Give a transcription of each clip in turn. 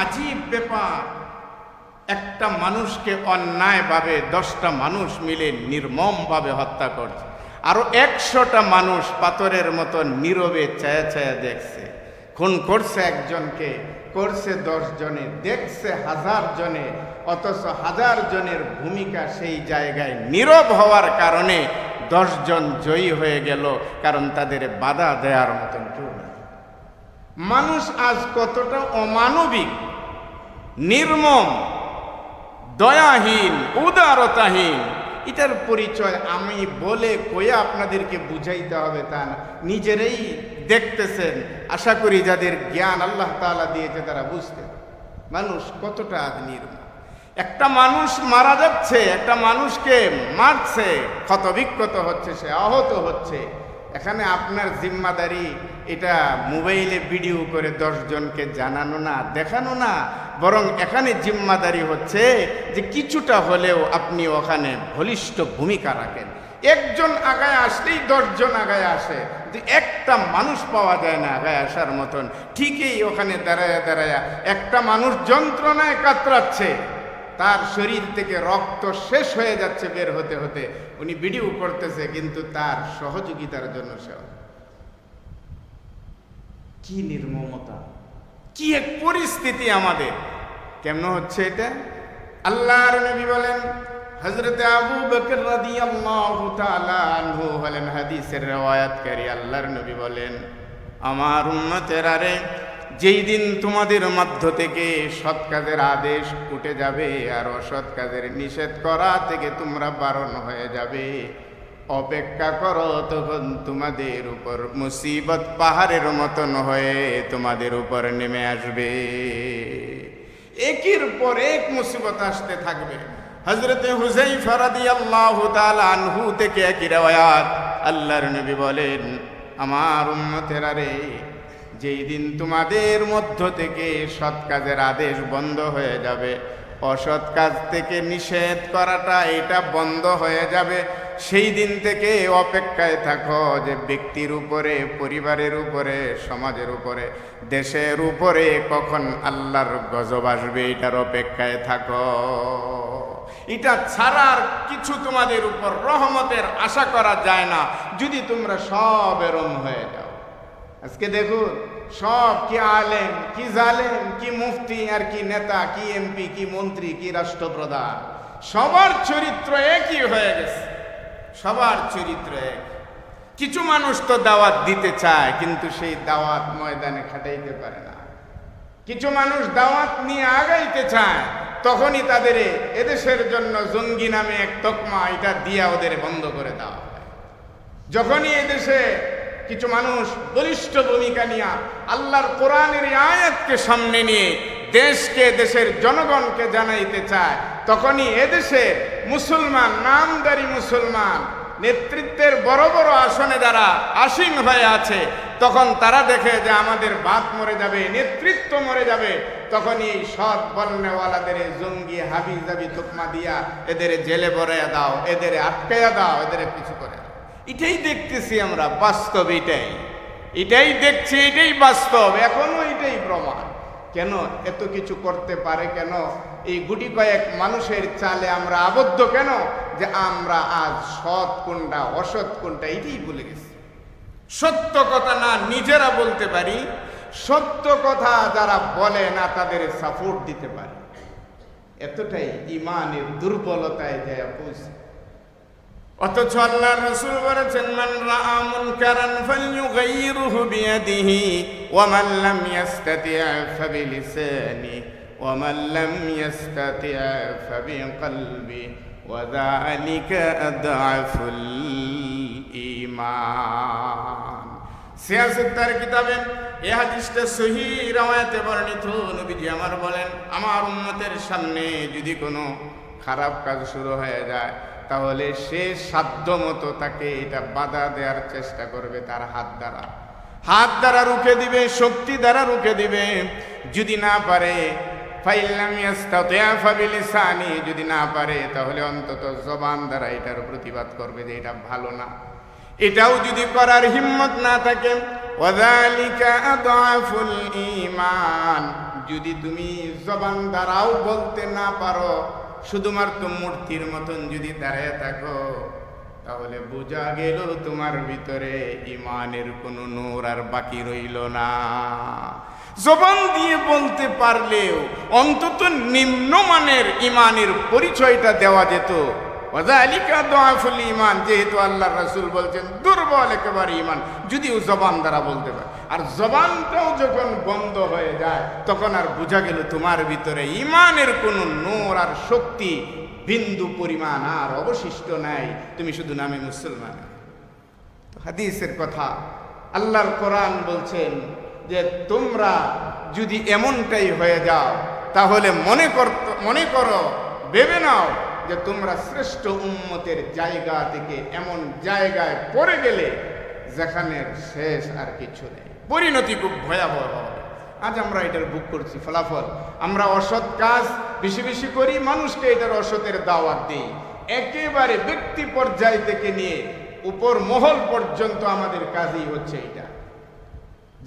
আজীব ব্যাপার। একটা মানুষকে অন্যায়ভাবে দশটা মানুষ মিলে নির্মমভাবে হত্যা করছে। আরও একশোটা মানুষ পাথরের মতো নীরবে ছায়া ছায়া দেখছে। খুন করছে একজনকে, করছে দশ জনে দেখছে হাজার জনে অথচ হাজার জনের ভূমিকা সেই জায়গায় নীরব হওয়ার কারণে দশজন জয়ী হয়ে গেল, কারণ তাদের বাধা দেওয়ার মতন কেউ নেই। মানুষ আজ কতটা অমানবিক, নির্মম, দয়াহীন, উদারতাহীন, এটার পরিচয় আমি বলে কয়ে আপনাদেরকে বুঝাইতে হবে তা না। নিজেরাই দেখতেছেন, আশা করি যাদের জ্ঞান আল্লাহ তাআলা দিয়েছে তারা বুঝতে মানুষ কতটা আজ নির্মম। একটা মানুষ মারা যাচ্ছে, একটা মানুষকে মারছে, ক্ষতবিক্ষত হচ্ছে, সে আহত হচ্ছে এখানে আপনার জিম্মাদারি, এটা মোবাইলে ভিডিও করে দশজনকে জানানো না, দেখানো না, বরং এখানে জিম্মাদারি হচ্ছে যে কিছুটা হলেও আপনি ওখানে বলিষ্ঠ ভূমিকা রাখেন। একজন আগায় আসলেই দশজন আগায় আসে যে একটা মানুষ পাওয়া যায় না আগায় আসার মতন। ঠিকই ওখানে দাঁড়ায় দাঁড়ায় একটা মানুষ যন্ত্রণায় কাতরাচ্ছে। তার শরীর থেকে রক্ত শেষ হয়ে যাচ্ছে বের হতে হতে। উনি ভিডিও করতেছে কিন্তু তার সহযোগিতার জন্য সে কি নির্মমতা। কি এক পরিস্থিতি আমাদের। কেমন হচ্ছে এটা? আল্লাহর নবী বলেন হযরত আবু বকর রাদিয়াল্লাহু তাআলা আনহু হলেন হাদিসের রওয়ায়াতকারী আল্লাহর নবী বলেন আমার উম্মতের আরে যেই দিন তোমাদের মধ্য থেকে সৎ কাজের আদেশ উঠে যাবে আর অসৎ কাজের নিষেধ করা থেকে তোমরা বারণ হয়ে যাবে। অপেক্ষা করো তখন তোমাদের উপর মুসিবত পাহাড়ের মতন হয়ে তোমাদের উপর নেমে আসবে। একের পর এক মুসিবত আসতে থাকবে। হজরতে হুসাই ফরাদি আল্লাহ আনহু থেকে একই রেওয়ায়াত আল্লাহর নবী বলেন, আমার উম্মতেরা রে যেই দিন তোমাদের মধ্য থেকে সৎ কাজের আদেশ বন্ধ হয়ে যাবে, অসৎ কাজ থেকে নিষেধ করাটা এটা বন্ধ হয়ে যাবে। সেই দিন থেকে অপেক্ষায় থাকো যে ব্যক্তির উপরে, পরিবারের উপরে, সমাজের উপরে, দেশের উপরে কখন আল্লাহর গজব আসবে এটার অপেক্ষায় থাকো। এটা ছাড়ার কিছু তোমাদের উপর রহমতের আশা করা যায় না। যদি তোমরা সব এরম হয়ে যাও। আজকে দেখুন, সব কি আলেম, কি জালেম, কি মুফতি আর কি নেতা, কি এমপি, কি মন্ত্রী, কি রাষ্ট্রপ্রধান, সবার চরিত্র একই হয়ে গেছে। সবার চরিত্র এক। কিছু মানুষ তো দাওয়াত দিতে চায়, কিন্তু সেই দাওয়াত ময়দানে খাটাইতে পারে না। কিছু মানুষ দাওয়াত নিয়ে আগাইতে চায়, তখনই তাদের এদেশের জন্য জঙ্গি নামে এক তকমা, এটা দিয়া ওদের বন্ধ করে দেওয়া হয়। যখনই এদেশে কিছু মানুষ বলিষ্ঠ ভূমিকা নিয়ে আল্লাহর কোরআনের আয়াতকে সামনে নিয়ে দেশকে, দেশের জনগণকে জানাইতে চায়। তখনই এদেশে মুসলমান, নামদারি মুসলমান, নেতৃত্বের বড় বড় আসনে যারা আসীন হয়ে আছে, তখন তারা দেখে যে আমাদের বাপ মরে যাবে, নেতৃত্ব মরে যাবে। তখনই এই সৎ বর্ণেওয়ালাদের জঙ্গি হাবি জাবি তুকমা দিয়া এদের জেলে ভরাইয়া দাও, এদের আটকাইয়া দাও, এদের কিছু করে এটাই দেখতেছি আমরা বাস্তব এটাই। এটাই দেখছি, এটাই বাস্তব। এখনও এটাই প্রমাণ। কেন এত কিছু করতে পারে কেন? এই গুটি কয়েক মানুষের চালে আমরা আবদ্ধ কেন? যে আমরা আজ সৎ কোনটা, অসৎ কোনটা, এটাই ভুলে গেছি। সত্য কথা না নিজেরা বলতে পারি, সত্য কথা যারা বলে না তাদের সাপোর্ট দিতে পারি। এতটাই ইমানের দুর্বলতায় যায় পৌঁছে অথচ আল্লাহ রসুল বলেছেন, মান রাআ মুনকারান ফালইউগাইয়িরহু বিয়াদিহি, ওয়া মান লাম ইয়াস্তাতি' ফাবিলিসানি, ওয়া মান লাম ইয়াস্তাতি' ফাবিকলবি, ওয়া যালিকা আদআফুল ঈমান। সিয়াসতের কিতাবে এই হাদিসটা সহি রাওয়ায়াতে বর্ণিত। নবীজি আমার বলেন, আমার উম্মতের সামনে যদি কোনো খারাপ কাজ শুরু হয়ে যায় তাহলে সে সাধ্য মতো তাকে এটা বাধা দেওয়ার চেষ্টা করবে তার হাত দ্বারা। হাত দ্বারা রুখে দিবে, শক্তি দ্বারা রুখে দিবে। যদি না পারে যদি না পারে, তাহলে অন্তত জবান দ্বারা এটার প্রতিবাদ করবে যে এটা ভালো না। এটাও যদি করার হিম্মত না থাকে ঈমান। যদি তুমি জবান দ্বারাও বলতে না পারো শুধুমাত্র মূর্তির মতন যদি দাঁড়িয়ে থাকো, তাহলে বোঝা গেল তোমার ভিতরে ইমানের কোনো নূর আর বাকি রইল না। জবান দিয়ে বলতে পারলেও অন্তত নিম্নমানের ইমানের পরিচয়টা দেওয়া যেত। ওয়াজালিকা দোয়াফুল ইমান যেহেতু আল্লাহ রাসূল বলছেন দুর্বল একেবারে ইমান যদিও জবান দ্বারা বলতে পারে। আর জবানটাও যখন বন্ধ হয়ে যায়, তখন আর বোঝা গেল তোমার ভিতরে ইমানের কোনো নূর আর শক্তি বিন্দু পরিমাণ আর অবশিষ্ট নাই। তুমি শুধু নামে মুসলমান। হাদিসের কথা, আল্লাহর কোরআন বলছেন যে তোমরা যদি এমনটাই হয়ে যাও, তাহলে মনে কর মনে করো, ভেবে নাও যে তোমরা শ্রেষ্ঠ উম্মতের জায়গা থেকে এমন জায়গায় পড়ে গেলে যেখানে শেষ আর কিছু নেই। পরিণতি খুব ভয়াবহ আজ আমরা এটার বুক করছি ফলাফল। আমরা অসৎ কাজ বেশি বেশি করি, মানুষকে এটার অসতের দাওয়াত দিই। একেবারে ব্যক্তি পর্যায় থেকে নিয়ে উপর মহল পর্যন্ত আমাদের কাজই হচ্ছে এটা।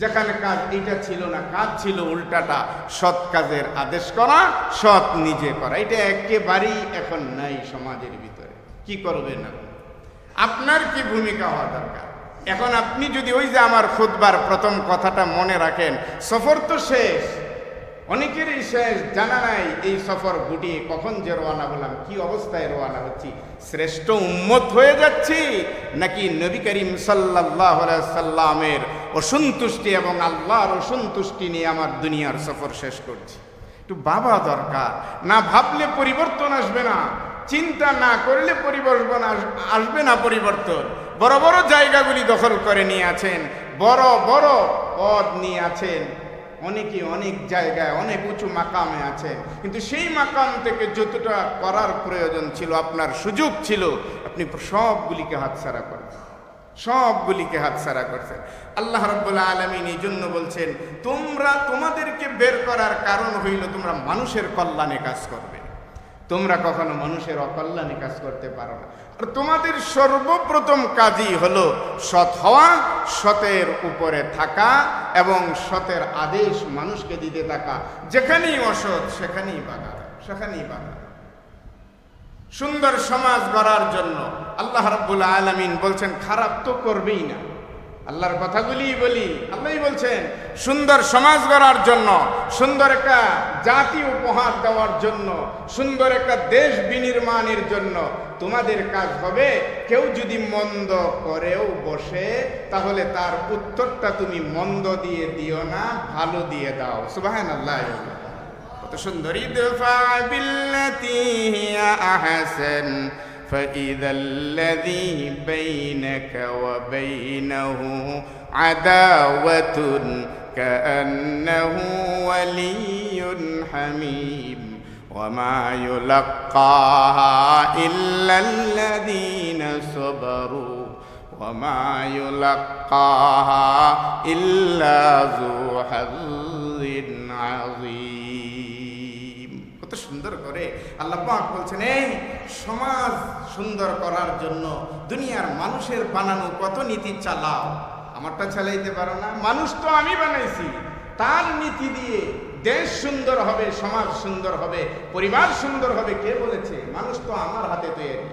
যেখানে কাজ এইটা ছিল না, কাজ ছিল উল্টাটা। সৎ কাজের আদেশ করা, সৎ নিজে করা। এটা একেবারেই এখন নাই সমাজের ভিতরে। কি করবেন আপনি? আপনার কি ভূমিকা হওয়া দরকার? এখন আপনি যদি ওই যে আমার খুদবার প্রথম কথাটা মনে রাখেন, সফর তো শেষ। অনেকেরই শেষ, জানা নাই এই সফর গুটিয়ে কখন যে রওনা হলাম, কি অবস্থায় রওনা হচ্ছি। শ্রেষ্ঠ উম্মত হয়ে যাচ্ছি, নাকি নবী করিম সাল্লাহ সাল্লামের অসন্তুষ্টি এবং আল্লাহর অসন্তুষ্টি নিয়ে আমার দুনিয়ার সফর শেষ করছি। একটু বাবা দরকার। না ভাবলে পরিবর্তন আসবে না, চিন্তা না করলে পরিবর্তন আস- আসবে না পরিবর্তন। বড় বড় জায়গাগুলি দখল করে নিয়ে আছেন, বড় বড় পদ নিয়ে আছেন। অনেকে অনেক জায়গায়, অনেক উঁচু মাকামে আছে কিন্তু সেই মাকাম থেকে যতটা করার প্রয়োজন ছিল, আপনার সুযোগ ছিল, আপনি সবগুলিকে হাতছাড়া করেন সবগুলিকে হাতছাড়া করছেন আল্লাহ রব্বুল্লাহ আলমিন এই জন্য বলছেন, তোমরা তোমাদেরকে বের করার কারণ হইল তোমরা মানুষের কল্যাণে কাজ করবে। তোমরা কখনো মানুষের অকল্যাণে কাজ করতে পারো না। আর তোমাদের সর্বপ্রথম কাজই হলো সৎ হওয়া, সতের উপরে থাকা এবং সতের আদেশ মানুষকে দিতে থাকা। যেখানেই অসৎ, সেখানেই বাধা সেখানেই বাধা। সুন্দর সমাজ গড়ার জন্য আল্লাহ রাব্বুল আলামিন বলছেন, খারাপ তো করবেই না। আল্লাহর কথাগুলি বলি, আল্লাহই বলছেন, সুন্দর সমাজ গড়ার জন্য, সুন্দর একটা জাতি উপহার দেওয়ার জন্য, সুন্দর একটা দেশ বিনির্মাণের জন্য তোমাদের কাজ হবে। কেউ যদি মন্দ করেও বসে, তাহলে তার উত্তরটা তুমি মন্দ দিয়ে দিও না, ভালো দিয়ে দাও। সুবহানাল্লাহ। কত সুন্দর ইদফা বিল্লাতি হিয়া আহসান فإذا الذي بينك وبينه عداوة كأنه ولي حميم وما يلقاها إلا الذين صبروا وما يلقاها إلا ذو حظ عظيم কত সুন্দর করে আল্লাহ পাক বলছেন, এই সমাজ সুন্দর করার জন্য দুনিয়ার মানুষের বানানো কত নীতি চালাও। আমারটা চালাইতে পারো না। মানুষ তো আমি বানাইছি। তার নীতি দিয়ে দেশ সুন্দর হবে, সমাজ সুন্দর হবে, পরিবার সুন্দর হবে, কে বলেছে? মানুষ তো আমার হাতে তৈরি।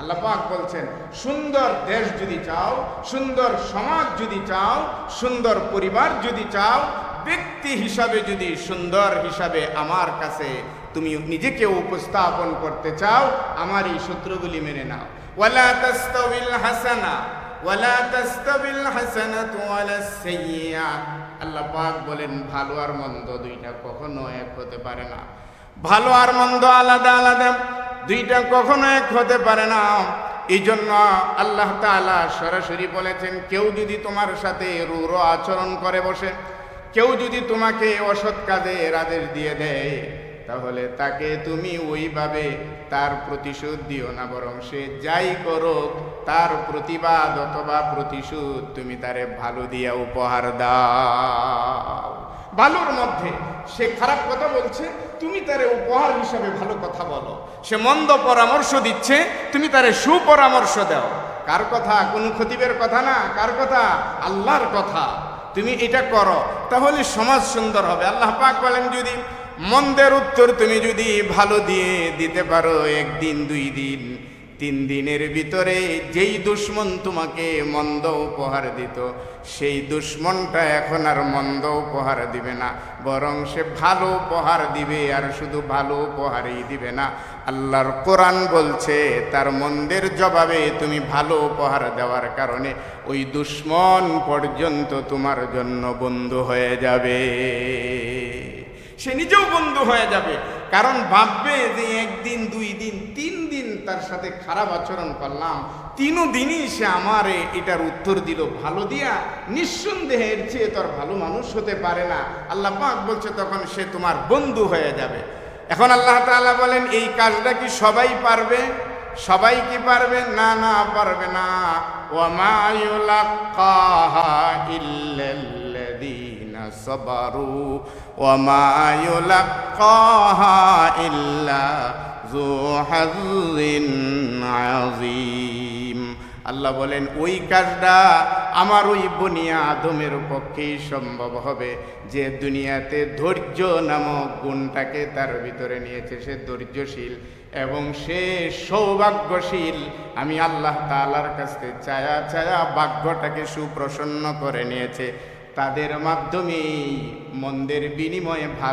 আল্লাহ পাক বলছেন, সুন্দর দেশ যদি চাও, সুন্দর সমাজ যদি চাও, সুন্দর পরিবার যদি চাও ব্যক্তি হিসাবে যদি সুন্দর হিসাবে আমার কাছে তুমি নিজেকে উপস্থাপন করতে চাও আমার এই সূত্রগুলি মেনে নাও। ওয়ালা তাস্তাবিল হাসানা, ওয়ালা তাস্তাবিল হাসানাতু ওয়ালা সাইয়্যা আল্লাহ পাক বলেন, ভালো আর মন্দ দুইটা কখনো এক হতে পারে না। ভালো আর মন্দ আলাদা আলাদা, দুইটা কখনো এক হতে পারে না। এই জন্য আল্লাহ তাআলা সরাসরি বলেছেন, কেউ যদি তোমার সাথে রূঢ় আচরণ করে বসে কেউ যদি তোমাকে অসৎ কাজের আদেশ দিয়ে দেয়, তাহলে তাকে তুমি ওইভাবে তার প্রতিশোধ দিও না, বরং সে যাই করুক, তার প্রতিবাদ অথবা প্রতিশোধ তুমি তারে ভালো দিয়া উপহার দাও। ভালোর মধ্যে সে খারাপ কথা বলছে, তুমি তারে উপহার হিসাবে ভালো কথা বলো। সে মন্দ পরামর্শ দিচ্ছে, তুমি তারে সুপরামর্শ দাও। কার কথা? কোনো খতিবের কথা না? কার কথা? আল্লাহর কথা। তুমি এটা করো। তাহলে সমাজ সুন্দর হবে। আল্লাহ পাক বলেন, যদি মন্দের উত্তর তুমি যদি ভালো দিয়ে দিতে পারো, একদিন দুই দিন তিন দিনের ভিতরে যেই দুশ্মন তোমাকে মন্দ উপহার দিত, সেই দুশ্মনটা এখন আর মন্দ উপহার দিবে না, বরং সে ভালো উপহার দিবে আর শুধু ভালো উপহারই দিবে না। আল্লাহর কোরআন বলছে, তার মন্দের জবাবে তুমি ভালো উপহার দেওয়ার কারণে ওই দুশ্মন পর্যন্ত তোমার জন্য বন্ধু হয়ে যাবে। সে নিজেও বন্ধু হয়ে যাবে, কারণ ভাববে যে একদিন, দুই দিন, তিন দিন তার সাথে খারাপ আচরণ করলাম। তিনও দিনই সে আমার এটার উত্তর দিল, ভালো দিয়া, নিঃসন্দেহে এর চেয়ে তোর ভালো মানুষ হতে পারে না। আল্লাহ পাক বলছে, তখন সে তোমার বন্ধু হয়ে যাবে। এখন আল্লাহ তাআলা বলেন, এই কাজটা কি সবাই পারবে? সবাই কি পারবে? না না, পারবে না। সাবারু ওয়ামা ইউলাক্কাহা ইল্লা যু হাযিন আযীম আল্লাহ বলেন, ওই কাজটা আমার ওই বনিয়া আদমের পক্ষেই সম্ভব হবে। যে দুনিয়াতে ধৈর্য নামক গুণটাকে তার ভিতরে নিয়েছে, সে ধৈর্যশীল এবং সে সৌভাগ্যশীল। আমি আল্লাহ তালার কাছ ছায়া ছায়া ভাগ্যটাকে সুপ্রসন্ন করে নিয়েছে। তাদের মাধ্যমেই মন্দের বিনিময়ে ভালো